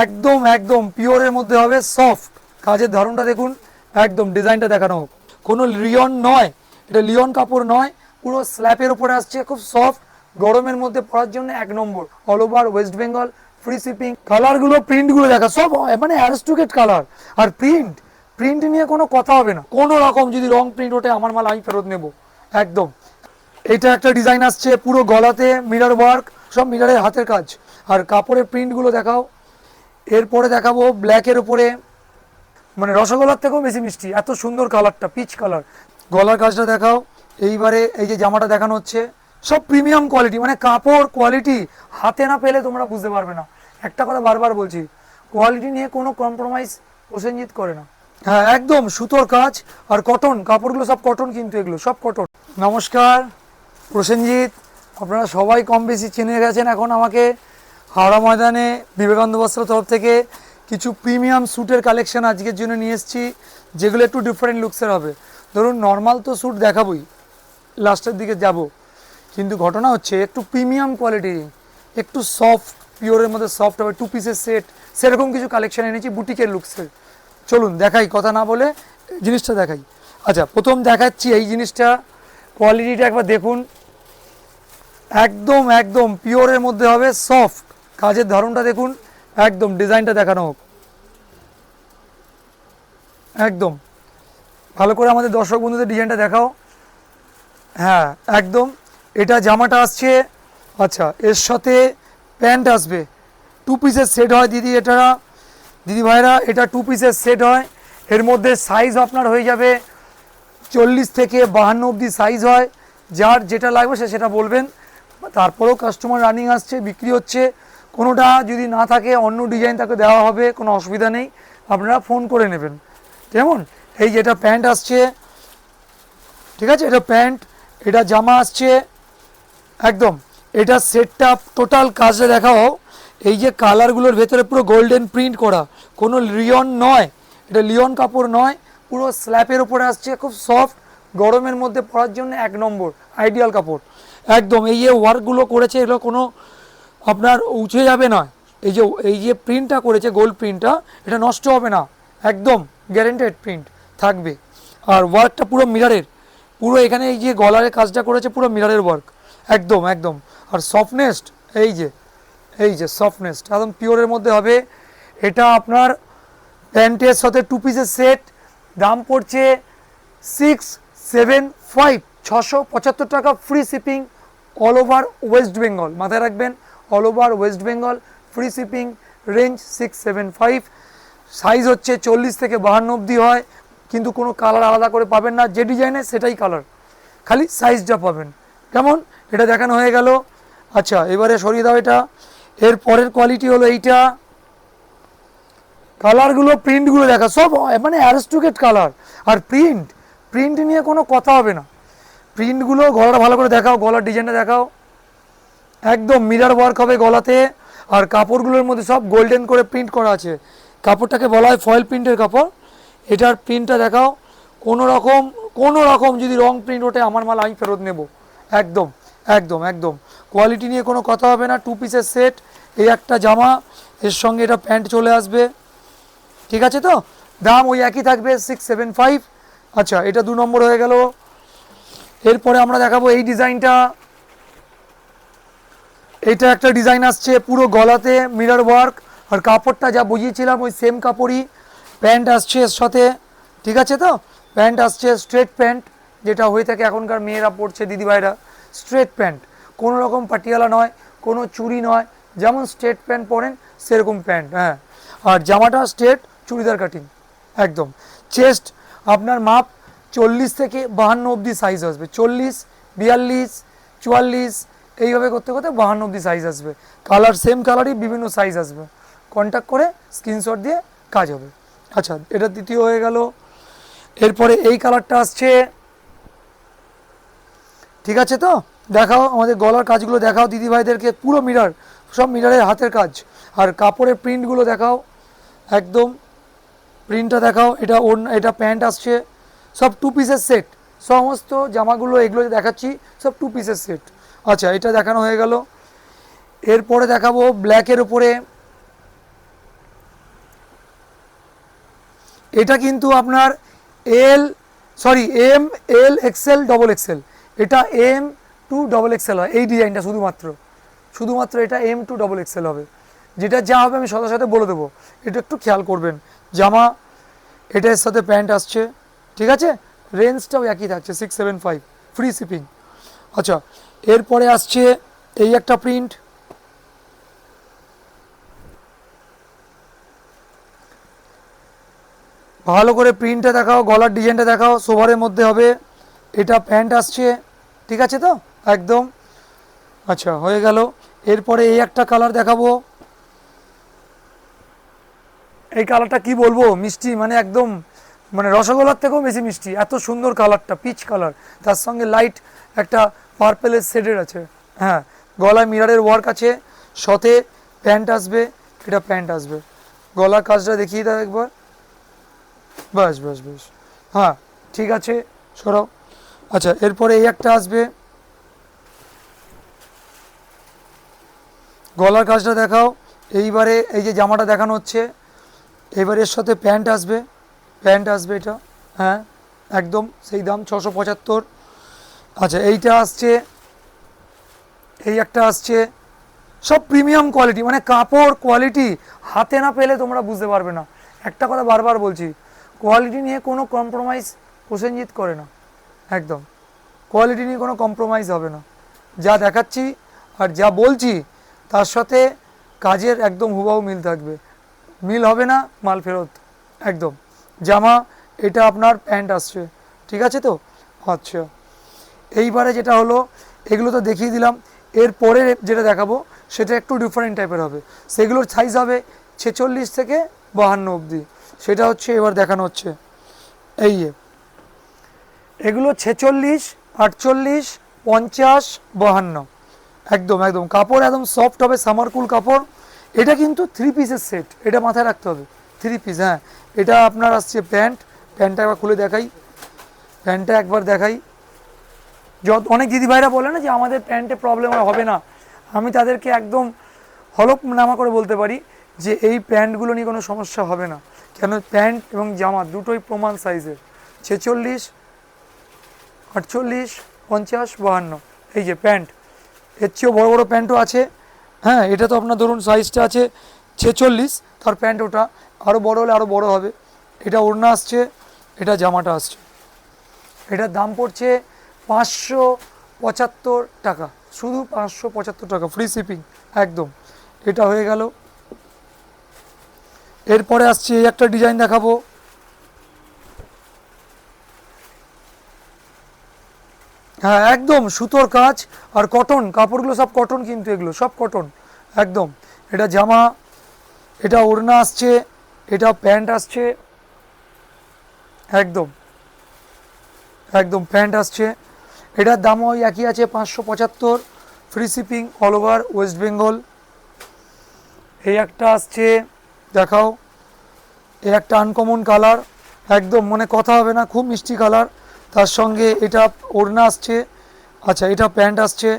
একদম একদম পিওরের মধ্যে হবে সফট কাজের ধরনটা দেখুন, একদম ডিজাইনটা দেখানো হোক। কোনো লিওন নয়, এটা লিওন কাপড় নয়, পুরো স্ল্যাপের উপরে আসছে, খুব সফট গরমের মধ্যে পরার জন্য এক নম্বর। All over West Bengal free shipping কালারগুলো প্রিন্টগুলো দেখা, সব মানে অ্যারস্টুকেট কালার আর প্রিন্ট প্রিন্ট নিয়ে কোনো কথা হবে না। কোনো রকম যদি রং প্রিন্ট ওঠে, আমার মাল আমি ফেরত নেব। একদম। এটা একটা ডিজাইন আসছে, পুরো গলাতে মিরর ওয়ার্ক সব মিরারের হাতের কাজ। আর কাপড়ের প্রিন্টগুলো দেখাও। এরপরে দেখাবো ব্ল্যাকের উপরে মানে রসগোল্লার থেকেও বেশি মিষ্টি, এত সুন্দর কালারটা পিচ কালার গলার কাজটা দেখাও, এইবারে এই যে জামাটা দেখানো হচ্ছে, সব প্রিমিয়াম কোয়ালিটি মানে কাপড় কোয়ালিটি হাতে না পেলে তোমরা বুঝতে পারবে না। একটা কথা বারবার বলছি কোয়ালিটি নিয়ে কোনো কম্প্রোমাইজ প্রসেনজিৎ করে না। হ্যাঁ একদম সুতোর কাজ আর কটন কাপড়গুলো সব কটন কিন্তু এগুলো, সব কটন নমস্কার, প্রসেনজিৎ, আপনারা সবাই কম বেশি চিনে গেছেন এখন আমাকে। হাওড়া ময়দানে বিবেকানন্দ বস্ত্র তরফ থেকে কিছু প্রিমিয়াম স্যুটের কালেকশন আজকের জন্য নিয়ে এসেছি, যেগুলো একটু ডিফারেন্ট লুকসের হবে। ধরুন নর্মাল তো স্যুট দেখাবই লাস্টের দিকে যাব। কিন্তু ঘটনা হচ্ছে, একটু প্রিমিয়াম কোয়ালিটি একটু সফট পিওরের মধ্যে সফট হবে টু পিসের সেট সেরকম কিছু কালেকশন এনেছি বুটিকের লুকসের চলুন, দেখাই, কথা না বলে জিনিসটা দেখাই। আচ্ছা প্রথম দেখাচ্ছি এই জিনিসটা। কোয়ালিটিটা একবার দেখুন। একদম একদম পিওরের মধ্যে হবে সফট কাজের ধরনটা দেখুন, একদম ডিজাইনটা দেখানো হোক। একদম। ভালো করে আমাদের দর্শক বন্ধুদের ডিজাইনটা দেখাও। হ্যাঁ একদম। এটা জামাটা আসছে আচ্ছা এর সাথে প্যান্ট আসবে। টু পিসের সেট হয়, দিদি, এটা, দিদি ভাইরা, এটা টু পিসের সেট হয়। এর মধ্যে সাইজ আপনার হয়ে যাবে চল্লিশ থেকে বাহান্ন অবধি সাইজ হয়। যার যেটা লাগবে সে সেটা বলবেন। তারপরেও কাস্টমার রানিং আসছে, বিক্রি হচ্ছে। কোনোটা যদি না থাকে, অন্য ডিজাইন তাকে দেওয়া হবে, কোনো অসুবিধা নেই। আপনারা ফোন করে নেবেন। কেমন এই যে এটা প্যান্ট আসছে, ঠিক আছে? এটা প্যান্ট, এটা জামা আসছে, একদম। এটা সেটটা টোটাল কাজটা দেখাও। এই যে কালারগুলোর ভেতরে পুরো গোল্ডেন প্রিন্ট করা। কোনো লিওন নয়। এটা লিওন কাপড় নয়, পুরো স্ল্যাপের উপরে আসছে, খুব সফট গরমের মধ্যে পরার জন্য এক নম্বর আইডিয়াল কাপড়। একদম, এই যে ওয়ার্কগুলো করেছে, এগুলো কোনো আপনার উঠে যাবে না। এই যে এই যে প্রিন্টটা করেছে গোল্ড প্রিন্টটা এটা নষ্ট হবে না। একদম গ্যারেন্টেড প্রিন্ট থাকবে। আর ওয়ার্কটা পুরো মিরারের পুরো এখানে এই যে গলারের কাজটা করেছে, পুরো মিরারের ওয়ার্ক একদম একদম। আর সফটনেস্ট এই যে এই যে সফটনেস্ট একদম পিওরের মধ্যে হবে। এটা আপনার প্যান্টের সাথে টু পিসের সেট দাম পড়ছে সিক্স সেভেন ফাইভ ছশো পঁচাত্তর টাকা free shipping all over West Bengal মাথায় রাখবেন all over West Bengal free shipping range six seven five size হচ্ছে চল্লিশ থেকে বাহান্ন অবধি হয়, কিন্তু কোনো কালার আলাদা করে পাবেন না, যে ডিজাইনে সেটাই কালার খালি সাইজটা পাবেন। কেমন? এটা দেখানো হয়ে গেল। আচ্ছা এবারে সরিয়ে দাও এটা। এর পরের কোয়ালিটি হলো এইটা। কালারগুলো প্রিন্টগুলো দেখা, সব মানে অ্যারস্টুকেট কালার আর প্রিন্ট প্রিন্ট নিয়ে কোনো কথা হবে না। প্রিন্টগুলো গলাটা ভালো করে দেখাও, গলার ডিজাইনটা দেখাও। একদম মিরার ওয়ার্ক হবে গলাতে আর কাপড়গুলোর মধ্যে সব গোল্ডেন করে প্রিন্ট করা আছে। কাপড়টাকে বলা হয় ফয়েল প্রিন্টের কাপড়। এটার প্রিন্টটা দেখাও। কোনো রকম কোনো রকম যদি রং প্রিন্ট ওঠে, আমার মাল আমি ফেরত নেব। একদম একদম একদম। কোয়ালিটি নিয়ে কোনো কথা হবে না। টু পিসের সেট এই একটা জামা, এর সঙ্গে এটা প্যান্ট চলে আসবে। ঠিক আছে তো? দাম ওই একই থাকবে সিক্স সেভেন ফাইভ আচ্ছা এটা দু নম্বর হয়ে গেল। এরপরে আমরা দেখাবো এই ডিজাইনটা। এটা একটা ডিজাইন আসছে, পুরো গলাতে মিরর ওয়ার্ক আর কাপড়টা যা বুঝিয়েছিলাম ওই সেম কাপড়ই। প্যান্ট আসছে এর সাথে, ঠিক আছে তো? প্যান্ট আসছে স্ট্রেট প্যান্ট যেটা হয়ে থাকে এখনকার মেয়েরা পড়ছে দিদিভাইরা। স্ট্রেট প্যান্ট কোনো রকম পাটিয়ালা নয়, কোনো চুড়ি নয়, যেমন স্ট্রেট প্যান্ট পরেন, সেরকম প্যান্ট হ্যাঁ। আর জামাটা স্ট্রেট চুড়িদার কাটিং একদম। চেস্ট আপনার মাপ চল্লিশ থেকে বাহান্ন অবধি সাইজ আসবে, চল্লিশ, বিয়াল্লিশ, চুয়াল্লিশ এইভাবে করতে করতে বাহান্ন অবধি সাইজ আসবে। কালার সেম কালারই বিভিন্ন সাইজ আসবে। কন্ট্যাক্ট করে স্ক্রিনশট দিয়ে কাজ হবে। আচ্ছা এটা দ্বিতীয় হয়ে গেল। এরপরে এই কালারটা আসছে। ঠিক আছে তো? দেখাও, আমাদের গলার কাজগুলো দেখাও দিদিভাইদেরকে। পুরো মিরার সব মিরারের হাতের কাজ। আর কাপড়ের প্রিন্টগুলো দেখাও। একদম প্রিন্টটা দেখাও। এটা ওর এটা প্যান্ট আসছে। সব টু পিসের সেট সমস্ত জামাগুলো এগুলো দেখাচ্ছি। সব টু পিসের সেট আচ্ছা এটা দেখানো হয়ে গেল। এরপরে দেখাবো ব্ল্যাকের উপরে। এটা কিন্তু আপনার L sorry M L XL double XL এটা এম টু ডবল এক্সেল হয়, এই ডিজাইনটা শুধুমাত্র। শুধুমাত্র এটা এম টু ডবল এক্সেল হবে। যেটা যা হবে আমি সাথে সাথে বলে দেবো। এটা একটু খেয়াল করবেন। জামা, এটার সাথে প্যান্ট আসছে, ঠিক আছে? রেঞ্জটাও একই থাকছে six seven five free shipping আচ্ছা এরপরে আসছে এই একটা প্রিন্ট ভালো করে প্রিন্টটা দেখাও, গলার ডিজাইনটা দেখাও, সোভারের মধ্যে হবে। এটা প্যান্ট আসছে, ঠিক আছে তো? একদম। আচ্ছা হয়ে গেল। এরপরে এই একটা কালার দেখাবো। এই কালারটা কি বলব? মিষ্টি মানে একদম মানে রসগোল্লার থেকেও বেশি মিষ্টি। এত সুন্দর কালারটা পিচ কালার তার সঙ্গে লাইট একটা পার্পেলের শেডের আছে। হ্যাঁ গলায় মিরারের ওয়ার্ক আছে। সতে প্যান্ট আসবে, এটা প্যান্ট আসবে। গলার কাজটা দেখিয়ে দাও একবার। বাস বাস বাস হ্যাঁ ঠিক আছে সরাও আচ্ছা এরপরে এই একটা আসবে। গলার কাজটা দেখাও। এইবারে এই যে জামাটা দেখানো হচ্ছে এবার এর সাথে প্যান্ট আসবে। প্যান্ট আসবে এটা হ্যাঁ একদম সেই দাম ছশো পঁচাত্তর। আচ্ছা এইটা আসছে, এই একটা আসছে, সব প্রিমিয়াম কোয়ালিটি মানে কাপড় কোয়ালিটি হাতে না পেলে তোমরা বুঝতে পারবে না। একটা কথা বারবার বলছি কোয়ালিটি নিয়ে কোনো কম্প্রোমাইজ প্রসেনজিৎ করে না, একদম। কোয়ালিটি নিয়ে কোনো কম্প্রোমাইজ হবে না। যা দেখাচ্ছি আর যা বলছি, তার সাথে কাজের একদম হুবাহু মিল থাকবে। মিল হবে না, মাল ফেরত, একদম। জামা, এটা আপনার প্যান্ট আসছে। ঠিক আছে তো? আচ্ছা। এইবারে যেটা হলো, এগুলো তো দেখিয়ে দিলাম। এরপরে যেটা দেখাবো, সেটা একটু ডিফারেন্ট টাইপের হবে। সেগুলোর সাইজ হবে ছেচল্লিশ থেকে বাহান্ন অবধি। সেটা হচ্ছে এবার দেখানো হচ্ছে। এই এগুলো ছেচল্লিশ, আটচল্লিশ, পঞ্চাশ, বাহান্ন। একদম একদম। কাপড় একদম সফট হবে সামার কুল কাপড়। এটা কিন্তু থ্রি পিসের সেট এটা মাথায় রাখতে হবে। থ্রি পিস হ্যাঁ। এটা আপনার আসছে প্যান্ট। প্যান্টটা একবার খুলে দেখাই। প্যান্টটা একবার দেখাই। যত অনেক দিদিভাইরা বলে না যে আমাদের প্যান্টে প্রবলেম হবে না। আমি তাদেরকে একদম হলক নামা করে বলতে পারি যে এই প্যান্টগুলো নিয়ে কোনো সমস্যা হবে না। কেন প্যান্ট এবং জামা দুটোই প্রমাণ সাইজের। ছেচল্লিশ, আটচল্লিশ, পঞ্চাশ, বাহান্ন। এই যে প্যান্ট। এর চেয়েও বড়ো বড়ো প্যান্টও আছে। হ্যাঁ এটা তো আপনার ধরুন সাইজটা আছে। ছেচল্লিশ, তার প্যান্ট ওটা আরও বড় হলে আরও বড় হবে। এটা ওড়না আসছে, এটা জামাটা আসছে। এটার দাম পড়ছে পাঁচশো পঁচাত্তর টাকা। শুধু পাঁচশো পঁচাত্তর টাকা ফ্রি শিপিং একদম। এটা হয়ে গেল। এরপরে আসছে এই একটা ডিজাইন দেখাবো। হ্যাঁ একদম সুতোর কাজ আর কটন কাপড়গুলো সব কটন কিন্তু এগুলো, সব কটন একদম। এটা জামা এটা ওড়না আসছে, এটা প্যান্ট আসছে। একদম একদম প্যান্ট আসছে। এটার দামও ওই একই আছে, পাঁচশো পঁচাত্তর। Free shipping all over West Bengal এই একটা আসছে, দেখাও। এই একটা আনকমন কালার একদম মানে কথা হবে না, খুব মিষ্টি কালার তার সঙ্গে এটা ওড়না আসছে। আচ্ছা এটা প্যান্ট আসছে।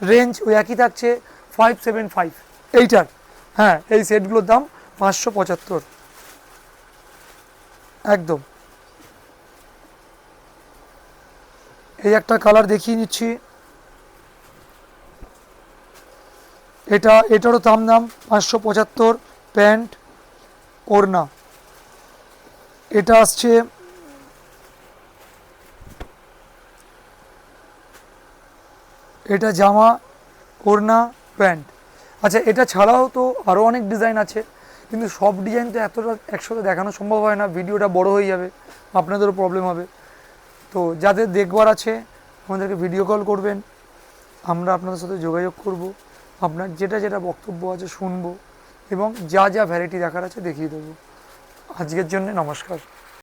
রেঞ্জ ওই একই থাকছে ফাইভ সেভেন ফাইভ এইটার। হ্যাঁ এই সেটগুলোর দাম পাঁচশো পঁচাত্তর। একদম। এই একটা কালার দেখিয়ে নিচ্ছি। এটা, এটারও দাম দাম পাঁচশো পঁচাত্তর প্যান্ট, ওড়না। এটা আসছে এটা জামা, ওড়না, প্যান্ট। আচ্ছা এটা ছাড়াও তো আরও অনেক ডিজাইন আছে, কিন্তু সব ডিজাইন তো এতটা একসাথে দেখানো সম্ভব হয় না, ভিডিওটা বড় হয়ে যাবে, আপনাদেরও প্রবলেম হবে। তো যাদের দেখবার আছে, আমাদেরকে ভিডিও কল করবেন, আমরা আপনাদের সাথে যোগাযোগ করব, আপনার যেটা যেটা বক্তব্য আছে শুনব, এবং যা যা ভ্যারাইটি দেখার আছে দেখিয়ে দেবো। আজকের জন্য নমস্কার।